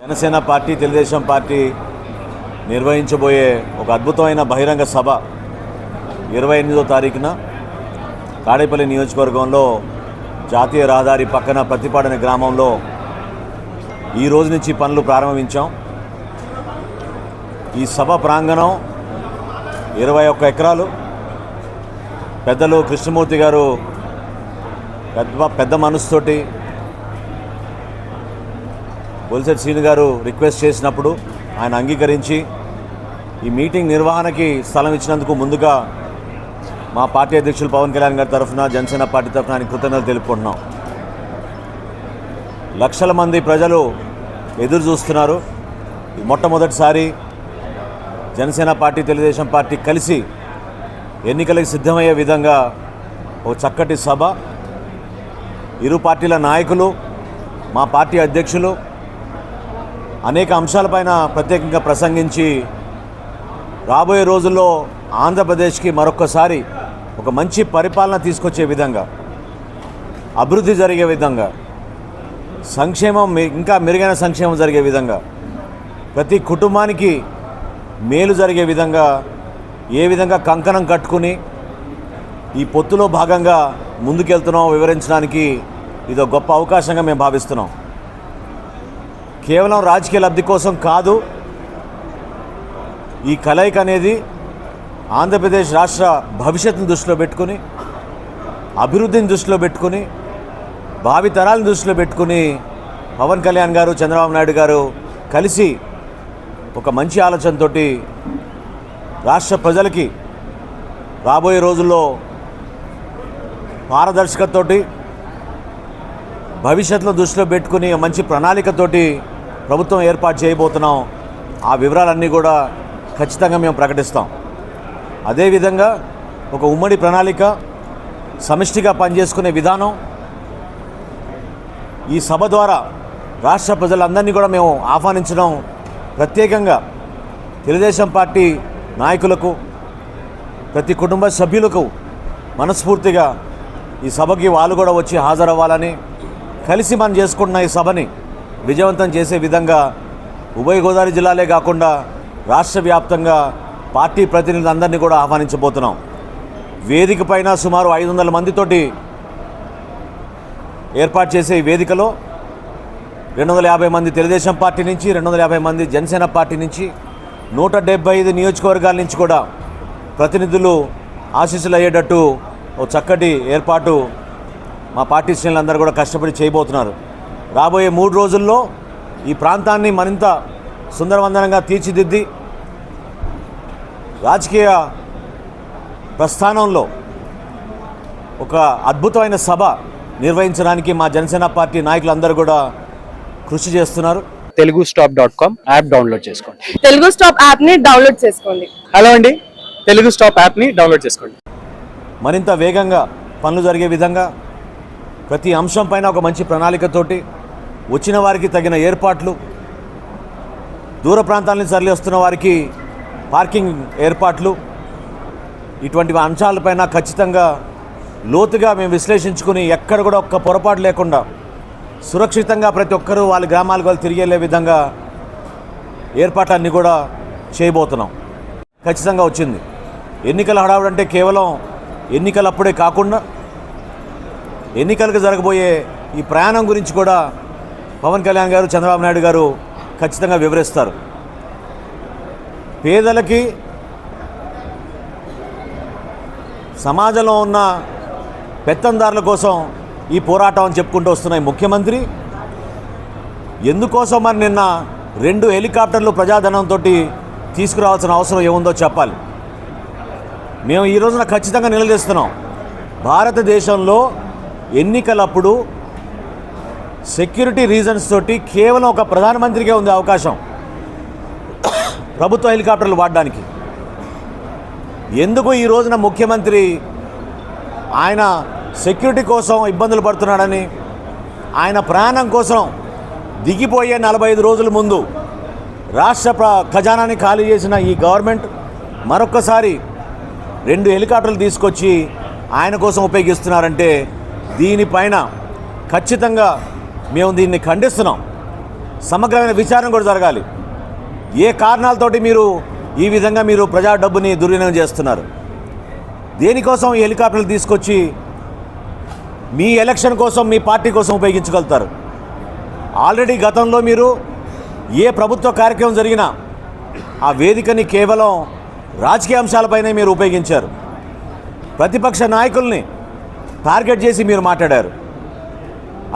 Janasena party Telugu Desam party నిర్వహించబోయే ఒక అద్భుతమైన బహిరంగ సభ ఇరవై ఎనిమిదో తారీఖున తాడేపల్లి నియోజకవర్గంలో జాతీయ రహదారి పక్కన ప్రతిపాడన గ్రామంలో ఈ రోజు నుంచి పనులు ప్రారంభించాం. ఈ సభ ప్రాంగణం ఇరవై ఒక్క ఎకరాలు. పెద్దలు కృష్ణమూర్తి గారు పెద్ద పెద్ద మనసుతోటి బొలిసెట్ సీని గారు రిక్వెస్ట్ చేసినప్పుడు ఆయన అంగీకరించి ఈ మీటింగ్ నిర్వహణకి స్థలం ఇచ్చినందుకు ముందుగా మా పార్టీ అధ్యక్షులు పవన్ కళ్యాణ్ గారి తరఫున జనసేన పార్టీ తరఫున ఆయన కృతజ్ఞతలు తెలుపుకుంటున్నాం. లక్షల మంది ప్రజలు ఎదురు చూస్తున్నారు. మొట్టమొదటిసారి జనసేన పార్టీ తెలుగుదేశం పార్టీ కలిసి ఎన్నికలకు సిద్ధమయ్యే విధంగా ఓ చక్కటి సభ. ఇరు పార్టీల నాయకులు మా పార్టీ అధ్యక్షులు అనేక అంశాలపైన ప్రత్యేకంగా ప్రసంగించి రాబోయే రోజుల్లో ఆంధ్రప్రదేశ్కి మరొక్కసారి ఒక మంచి పరిపాలన తీసుకొచ్చే విధంగా అభివృద్ధి జరిగే విధంగా సంక్షేమం ఇంకా మెరుగైన సంక్షేమం జరిగే విధంగా ప్రతి కుటుంబానికి మేలు జరిగే విధంగా ఏ విధంగా కంకణం కట్టుకుని ఈ పొత్తులో భాగంగా ముందుకెళ్తున్నాం వివరించడానికి ఇదో గొప్ప అవకాశంగా మేము భావిస్తున్నాం. కేవలం రాజకీయ లబ్ధి కోసం కాదు ఈ కలయిక అనేది ఆంధ్రప్రదేశ్ రాష్ట్ర భవిష్యత్తును దృష్టిలో పెట్టుకుని అభివృద్ధిని దృష్టిలో పెట్టుకుని భావితరాలను దృష్టిలో పెట్టుకుని పవన్ కళ్యాణ్ గారు చంద్రబాబు నాయుడు గారు కలిసి ఒక మంచి ఆలోచనతోటి రాష్ట్ర ప్రజలకి రాబోయే రోజుల్లో పారదర్శకతతోటి భవిష్యత్తులో దృష్టిలో పెట్టుకుని మంచి ప్రణాళికతోటి ప్రభుత్వం ఏర్పాటు చేయబోతున్నాం. ఆ వివరాలన్నీ కూడా ఖచ్చితంగా మేము ప్రకటిస్తాం. అదేవిధంగా ఒక ఉమ్మడి ప్రణాళిక సమిష్టిగా పనిచేసుకునే విధానం ఈ సభ ద్వారా రాష్ట్ర ప్రజలందరినీ కూడా మేము ఆహ్వానించడం ప్రత్యేకంగా తెలుగుదేశం పార్టీ నాయకులకు ప్రతి కుటుంబ సభ్యులకు మనస్ఫూర్తిగా ఈ సభకి వాళ్ళు కూడా వచ్చి హాజరవ్వాలని కలిసి మనం చేసుకుంటున్న ఈ సభని విజయవంతం చేసే విధంగా ఉభయ గోదావరి జిల్లాలే కాకుండా రాష్ట్ర వ్యాప్తంగా పార్టీ ప్రతినిధులందరినీ కూడా ఆహ్వానించబోతున్నాం. వేదిక పైన సుమారు ఐదు వందల మందితోటి ఏర్పాటు చేసే ఈ వేదికలో రెండు వందల యాభై మంది తెలుగుదేశం పార్టీ నుంచి రెండు వందల యాభై మంది జనసేన పార్టీ నుంచి నూట డెబ్బై ఐదు నియోజకవర్గాల నుంచి కూడా ప్రతినిధులు ఆశీస్సులు అయ్యేటట్టు ఓ చక్కటి ఏర్పాటు మా పార్టీ శ్రేణులందరూ కూడా కష్టపడి చేయబోతున్నారు. రాబోయే మూడు రోజుల్లో ఈ ప్రాంతాన్ని మరింత సుందరవందనంగా తీర్చిదిద్ది రాజకీయ ప్రస్థానంలో ఒక అద్భుతమైన సభ నిర్వహించడానికి మా జనసేన పార్టీ నాయకులందరూ కూడా కృషి చేస్తున్నారు. Telugu stop dot com app download చేసుకోండి. తెలుగు స్టాప్ యాప్ని డౌన్లోడ్ చేసుకోండి. హలో అండి తెలుగు స్టాప్ యాప్ని డౌన్లోడ్ చేసుకోండి. మరింత వేగంగా పనులు జరిగే విధంగా ప్రతి అంశం పైన ఒక మంచి ప్రణాళికతోటి వచ్చిన వారికి తగిన ఏర్పాట్లు దూర ప్రాంతాల నుంచి తరలి వస్తున్న వారికి పార్కింగ్ ఏర్పాట్లు ఇటువంటి అంశాలపైన ఖచ్చితంగా లోతుగా మేము విశ్లేషించుకుని ఎక్కడ కూడా ఒక్క పొరపాటు లేకుండా సురక్షితంగా ప్రతి ఒక్కరూ వాళ్ళ గ్రామాలకు వాళ్ళు తిరిగేలే విధంగా ఏర్పాట్లన్నీ కూడా చేయబోతున్నాం. ఖచ్చితంగా వచ్చింది. ఎన్నికల హడావుడు అంటే కేవలం ఎన్నికలప్పుడే కాకుండా ఎన్నికలకు జరగబోయే ఈ ప్రయాణం గురించి కూడా పవన్ కళ్యాణ్ గారు చంద్రబాబు నాయుడు గారు ఖచ్చితంగా వివరిస్తారు. పేదలకి సమాజంలో ఉన్న పెత్తందారుల కోసం ఈ పోరాటం అని చెప్పుకుంటూ వస్తున్నాయి ముఖ్యమంత్రి. ఎందుకోసం మరి నిన్న రెండు హెలికాప్టర్లు ప్రజాధనంతో తీసుకురావాల్సిన అవసరం ఏముందో చెప్పాలి. మేము ఈ రోజున ఖచ్చితంగా నిలదీస్తున్నాం. భారతదేశంలో ఎన్నికలప్పుడు సెక్యూరిటీ రీజన్స్ తోటి కేవలం ఒక ప్రధానమంత్రికే ఉంది అవకాశం. ప్రభుత్వ హెలికాప్టర్లు వాడడానికి. ఎందుకు ఈ రోజున ముఖ్యమంత్రి ఆయన సెక్యూరిటీ కోసం ఇబ్బందులు పడుతున్నాడని ఆయన ప్రాణం కోసం దిగిపోయే నలభై ఐదు రోజుల ముందు రాష్ట్ర ప్ర ఖజానాని ఖాళీ చేసిన ఈ గవర్నమెంట్ మరొక్కసారి రెండు హెలికాప్టర్లు తీసుకొచ్చి ఆయన కోసం ఉపయోగిస్తున్నారంటే దీనిపైన ఖచ్చితంగా మేము దీన్ని ఖండిస్తున్నాం. సమగ్రమైన విచారణ కూడా జరగాలి. ఏ కారణాలతోటి మీరు ఈ విధంగా మీరు ప్రజా డబ్బుని దుర్వినియోగం చేస్తున్నారు? దేనికోసం ఈ హెలికాప్టర్లు తీసుకొచ్చి మీ ఎలక్షన్ కోసం మీ పార్టీ కోసం ఉపయోగించగలుగుతారు? ఆల్రెడీ గతంలో మీరు ఏ ప్రభుత్వ కార్యక్రమం జరిగినా ఆ వేదికని కేవలం రాజకీయ అంశాలపైనే మీరు ఉపయోగించారు. ప్రతిపక్ష నాయకుల్ని టార్గెట్ చేసి మీరు మాట్లాడారు.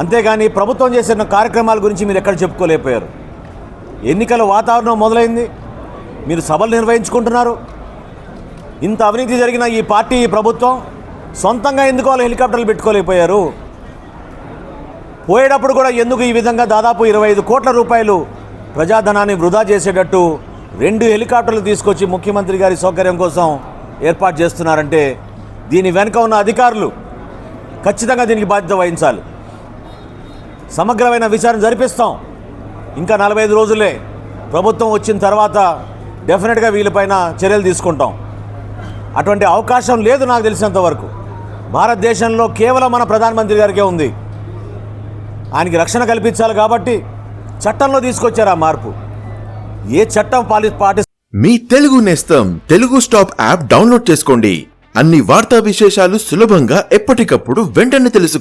అంతేగాని ప్రభుత్వం చేసిన కార్యక్రమాల గురించి మీరు ఎక్కడ చెప్పుకోలేకపోయారు. ఎన్నికల వాతావరణం మొదలైంది. మీరు సభలు నిర్వహించుకుంటున్నారు. ఇంత అవినీతి జరిగిన ఈ పార్టీ ప్రభుత్వం సొంతంగా ఎందుకు వాళ్ళు హెలికాప్టర్లు పెట్టుకోలేకపోయారు? పోయేటప్పుడు కూడా ఎందుకు ఈ విధంగా దాదాపు ఇరవై ఐదు కోట్ల రూపాయలు ప్రజాధనాన్ని వృధా చేసేటట్టు రెండు హెలికాప్టర్లు తీసుకొచ్చి ముఖ్యమంత్రి గారి సౌకర్యం కోసం ఏర్పాటు చేస్తున్నారంటే దీని వెనుక ఉన్న అధికారులు ఖచ్చితంగా దీనికి బాధ్యత వహించాలి. సమగ్రమైన విచారణ జరిపిస్తాం. ఇంకా నలభై ఐదు రోజులే. ప్రభుత్వం వచ్చిన తర్వాత డెఫినెట్గా వీళ్ళపైన చర్యలు తీసుకుంటాం. అటువంటి అవకాశం లేదు నాకు తెలిసినంత వరకు. భారతదేశంలో కేవలం మన ప్రధానమంత్రి గారికే ఉంది. ఆయనకి రక్షణ కల్పించాలి కాబట్టి చట్టంలో తీసుకొచ్చారు ఆ మార్పు. ఏ చట్టం పాలి పాటి మీ తెలుగు నేస్తం తెలుగు స్టాప్ యాప్ డౌన్లోడ్ చేసుకోండి. అన్ని వార్తా విశేషాలు సులభంగా ఎప్పటికప్పుడు వెంటనే తెలుసుకోండి